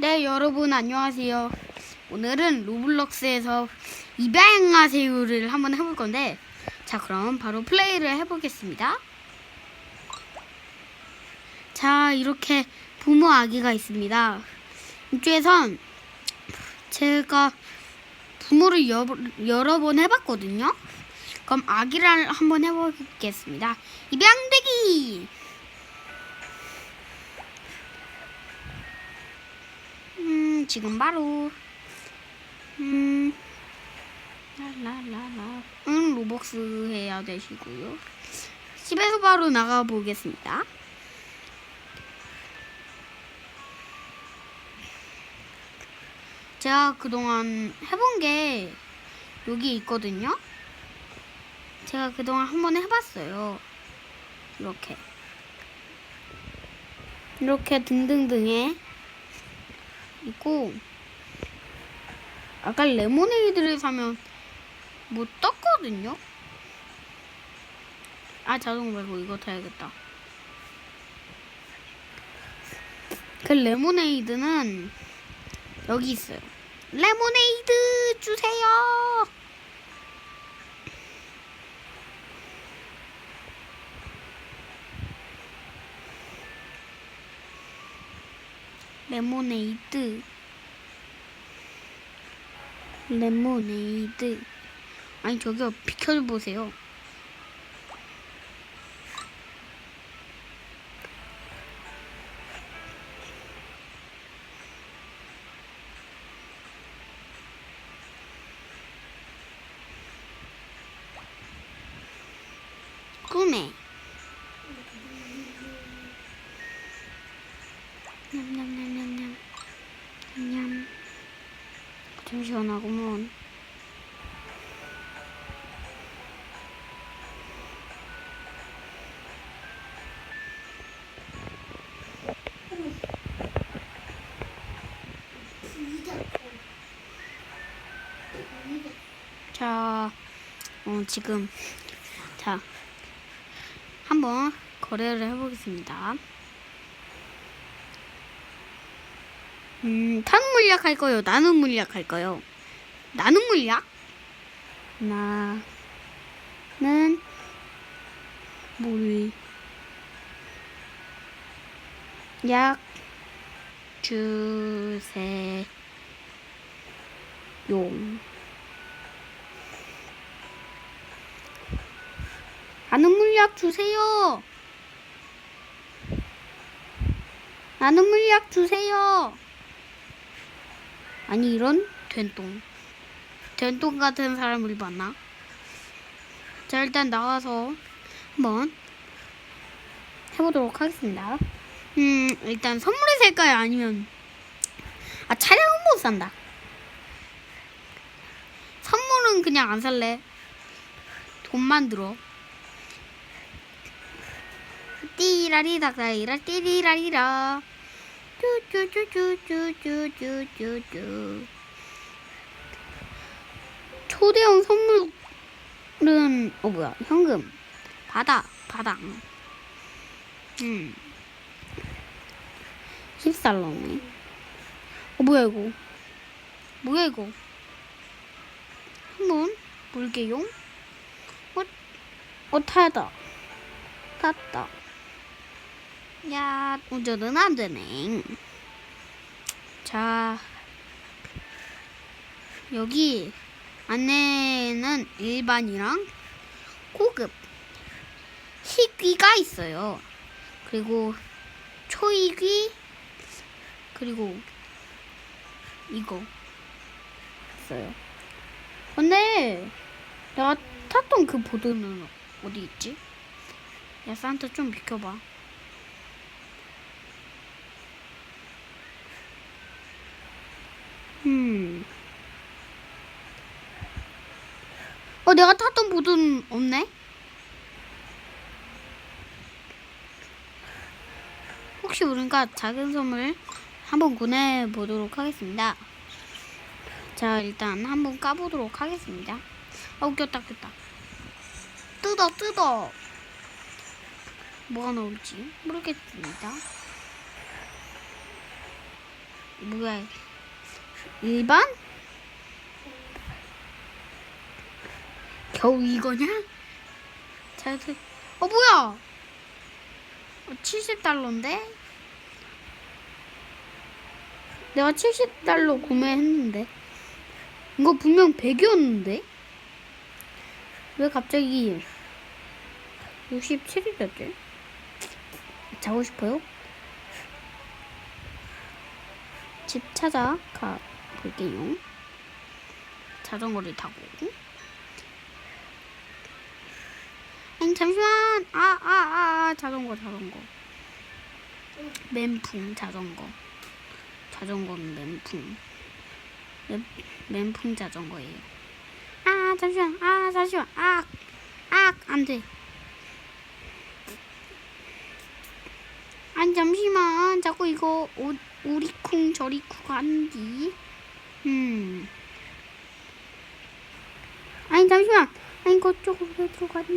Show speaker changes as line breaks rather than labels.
네, 여러분 안녕하세요. 오늘은 로블록스에서 입양하세요를 한번 해볼 건데, 자, 그럼 바로 플레이를 해보겠습니다. 자, 이렇게 부모 아기가 있습니다. 이쪽에선 제가 부모를 여, 여러 번 해봤거든요. 그럼 아기를 한번 해보겠습니다. 입양되기! 음, 지금 바로 음. 응, 로벅스 해야 되시고요. 집에서 바로 나가 보겠습니다. 제가 그동안 해본 게 여기 있거든요. 제가 그동안 한 번 해봤어요. 이렇게. 이렇게 등등등에 있고 아까 레모네이드를 사면 뭐 떴거든요. 아 자동 말고 이거 타야겠다. 그 레모네이드는 여기 있어요. 레모네이드 주세요. 레모네이드. 레모네이드. 아니 저기요 비켜보세요. 좀 시원하구먼. 자, 어, 지금 자 한번 거래를 해보겠습니다. 음, 탄 물약 할 거요? 나눔 물약 할 거요? 나눔 물약? 나는 물약 주세요. 나눔 물약 주세요. 나눔 물약 주세요. 아니 이런 된똥. 된똥 같은 사람을 봤나? 자 일단 나가서 한번 해보도록 하겠습니다. 음 일단 선물을 살까요? 아니면 아 차량은 못 산다. 선물은 그냥 안 살래. 돈만 들어. 띠라리 닥다리라 띠리라리라 쭈쭈쭈쭈쭈쭈쭈쭈 초대형 선물은 어 뭐야 현금. 받아 받아 음. 10살러네 어 뭐야 이거? 뭐야 이거? 한번 볼게요 어, 어 타다. 탔다 야, 운전은 안 되네. 자, 여기 안에는 일반이랑 고급 희귀가 있어요. 그리고 초희귀 그리고 이거 있어요. 근데 내가 탔던 그 보드는 어디 있지? 야 산타 좀 비켜봐. 음. 어, 내가 탔던 보드는 없네? 혹시 모르니까 작은 선물 한번 보내 보도록 하겠습니다. 자, 일단 한번 까보도록 하겠습니다. 어, 꼈다, 꼈다. 뜯어, 뜯어. 뭐가 나올지 모르겠습니다. 뭐야? 일반? 겨우 이거냐? 잘, 들- 어, 뭐야? 70달러인데? 내가 70달러 구매했는데. 이거 분명 100이었는데? 왜 갑자기 67이 됐지? 자고 싶어요? 집 찾아가 볼게요. 자전거를 타고. 아니, 잠시만! 아, 아, 아, 아, 자전거, 자전거. 멘풍, 자전거. 자전거는 멘풍. 멘, 멘풍 자전거예요. 아, 잠시만, 아, 잠시만, 아, 아, 안 돼. 아니, 잠시만. 자꾸 이거, 오, 오리쿵 저리쿵 하는디. 음. 아니, 잠시만. 아니, 그쪽으로 왜 들어가니?